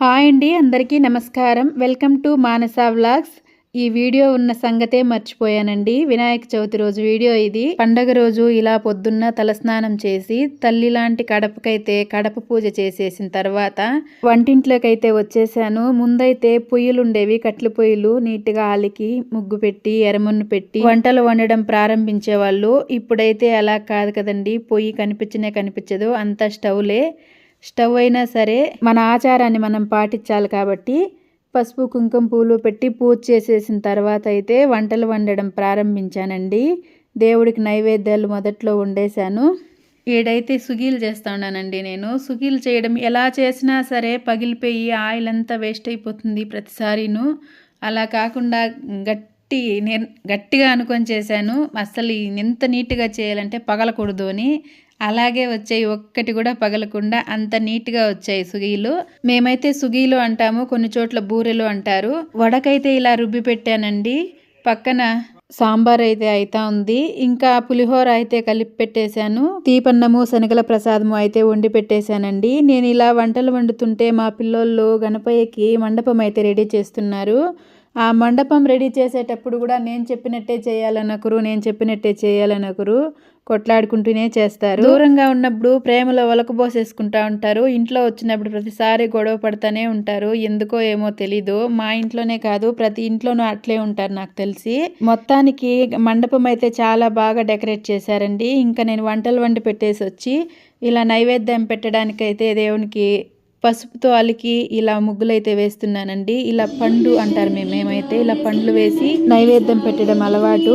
Hi అండి అందరికీ నమస్కారం. Welcome to Manasa vlogs. ఈ వీడియో ఉన్న సంగతే మర్చిపోయానండి. వినాయక చవితి రోజు వీడియో ఇది. పండగ రోజు ఇలా పొద్దున్న తలస్నానం చేసి తల్లి లాంటి కడపకైతే కడప పూజ చేసేసిన తర్వాత వంటింట్లోకైతే వచ్చేసాను. ముందైతే పొయ్యిలుండేవి కట్ల పొయ్యిలు నీట్గా ఆలికి ముగ్గు పెట్టి ఎరమున్ను పెట్టి వంటలు వండడం ప్రారంభించే వాళ్ళు ఇప్పుడైతే అలా కాదు కదండి పొయ్యి కనిపించనే కనిపించదు. అంతా స్టవ్లే. స్టవ్ అయినా సరే మన ఆచారాన్ని మనం పాటించాలి కాబట్టి పసుపు కుంకుమ పూలు పెట్టి పూజ చేసేసిన తర్వాత అయితే వంటలు వండడం ప్రారంభించానండి. దేవుడికి నైవేద్యాలు మొదట్లో వండేశాను. ఏడైతే సుగీలు చేస్తున్నానండి నేను సుగీలు చేయడం ఎలా చేసినా సరే పగిలిపోయి ఆయిల్ అంతా వేస్ట్ అయిపోతుంది ప్రతిసారిను. అలా కాకుండా గట్టి గట్టిగా అనుకొని చేశాను. అసలు ఎంత నీట్గా చేయాలంటే పగలకూడదు అని. అలాగే వచ్చాయి ఒక్కటి కూడా పగలకుండా అంత నీట్గా వచ్చాయి సుగీలు. మేమైతే సుగీలు అంటాము కొన్ని చోట్ల బూరెలు అంటారు. వడకైతే ఇలా రుబ్బి పెట్టానండి. పక్కన సాంబార్ అయితే అయితా ఉంది. ఇంకా పులిహోర అయితే కలిపి పెట్టేశాను. తీపన్నము శనగల ప్రసాదము అయితే వండి పెట్టేశానండి. నేను ఇలా వంటలు వండుతుంటే మా పిల్లోళ్ళు గణపయ్యకి మండపం అయితే రెడీ చేస్తున్నారు. ఆ మండపం రెడీ చేసేటప్పుడు కూడా నేను చెప్పినట్టే చేయాలనకురు నేను చెప్పినట్టే చేయాలనకురు కొట్లాడుకుంటూనే చేస్తారు. దూరంగా ఉన్నప్పుడు ప్రేమలో ఒలకబోసేసుకుంటా ఉంటారు. ఇంట్లో వచ్చినప్పుడు ప్రతిసారి గొడవ పడుతూనే ఉంటారు. ఎందుకో ఏమో తెలీదు. మా ఇంట్లోనే కాదు ప్రతి ఇంట్లోనూ అట్లే ఉంటారు నాకు తెలిసి. మొత్తానికి మండపం అయితే చాలా బాగా డెకరేట్ చేశారండి. ఇంకా నేను వంటలు వండి పెట్టేసి వచ్చి ఇలా నైవేద్యం పెట్టడానికైతే దేవునికి పసుపుతో అలికి ఇలా ముగ్గులైతే వేస్తున్నానండి. ఇలా పండు అంటారు మేము మేమైతే ఇలా పండ్లు వేసి నైవేద్యం పెట్టడం అలవాటు.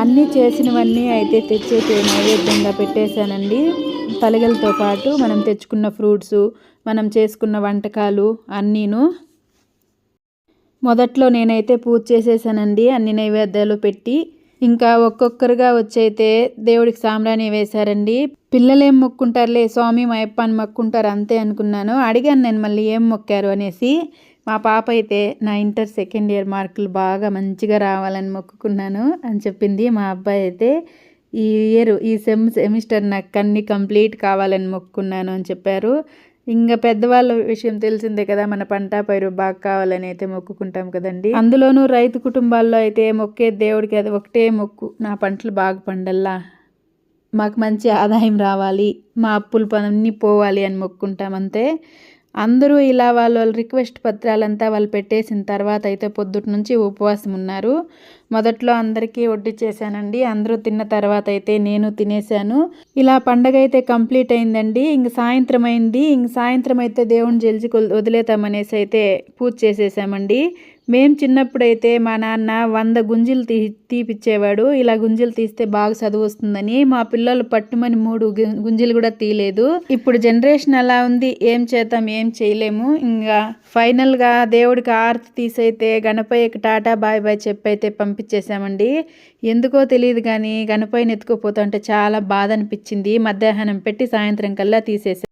అన్నీ చేసినవన్నీ అయితే తెచ్చేసి నైవేద్యంగా పెట్టేశానండి. తలగలతో పాటు మనం తెచ్చుకున్న ఫ్రూట్స్ మనం చేసుకున్న వంటకాలు అన్నీను మొదట్లో నేనైతే పూజ చేసేసానండి. అన్ని నైవేద్యాలు పెట్టి ఇంకా ఒక్కొక్కరుగా వచ్చైతే దేవుడికి సాంబ్రాణి వేశారండి. పిల్లలేం మొక్కుంటారులే స్వామి మా అప్ప అని మొక్కుంటారు అంతే అనుకున్నాను. అడిగాను నేను మళ్ళీ ఏం మొక్కారు అనేసి మా పాప అయితే నా ఇంటర్ సెకండ్ ఇయర్ మార్కులు బాగా మంచిగా రావాలని మొక్కుకున్నాను అని చెప్పింది. మా అబ్బాయి అయితే ఈ ఇయర్ ఈ సెమ్ సెమిస్టర్ నాకు అన్ని కంప్లీట్ కావాలని మొక్కున్నాను అని చెప్పారు. ఇంకా పెద్దవాళ్ళ విషయం తెలిసిందే కదా మన పంట పైరు బాగా కావాలని అయితే మొక్కుకుంటాం కదండి. అందులోనూ రైతు కుటుంబాల్లో అయితే మొక్కే దేవుడికి అది ఒకటే మొక్కు. నా పంటలు బాగా పండల్లా మాకు మంచి ఆదాయం రావాలి మా అప్పులు పని పోవాలి అని మొక్కుంటాం అంతే. అందరూ ఇలా వాళ్ళ రిక్వెస్ట్ పత్రాలంతా వాళ్ళు పెట్టేసిన తర్వాత అయితే పొద్దుటి నుంచి ఉపవాసం ఉన్నారు. మొదట్లో అందరికీ వడ్డీ చేశానండి. అందరూ తిన్న తర్వాత అయితే నేను తినేశాను. ఇలా పండగ అయితే కంప్లీట్ అయిందండి. ఇంక సాయంత్రం అయింది. ఇంక సాయంత్రం అయితే దేవుని జల్చి వదిలేతామనేసి అయితే పూజ చేసేసామండి. మేము చిన్నప్పుడైతే మా నాన్న వంద గుంజులు తీ తీపిచ్చేవాడు. ఇలా గుంజులు తీస్తే బాగా చదువు వస్తుందని. మా పిల్లలు పట్టుమని మూడు గుంజలు కూడా తీయలేదు. ఇప్పుడు జనరేషన్ అలా ఉంది. ఏం చేద్దాం ఏం చేయలేము. ఇంకా ఫైనల్గా దేవుడికి ఆర్తి తీసైతే గణపయ్యకి టాటా బాయ్ బాయ్ చెప్పైతే పంపించేశామండి ఎందుకో తెలియదు కానీ గణపయ్యని ఎత్తుకుపోతుంటే చాలా బాధ అనిపించింది మధ్యాహ్నం పెట్టి సాయంత్రం కల్లా తీసేసాం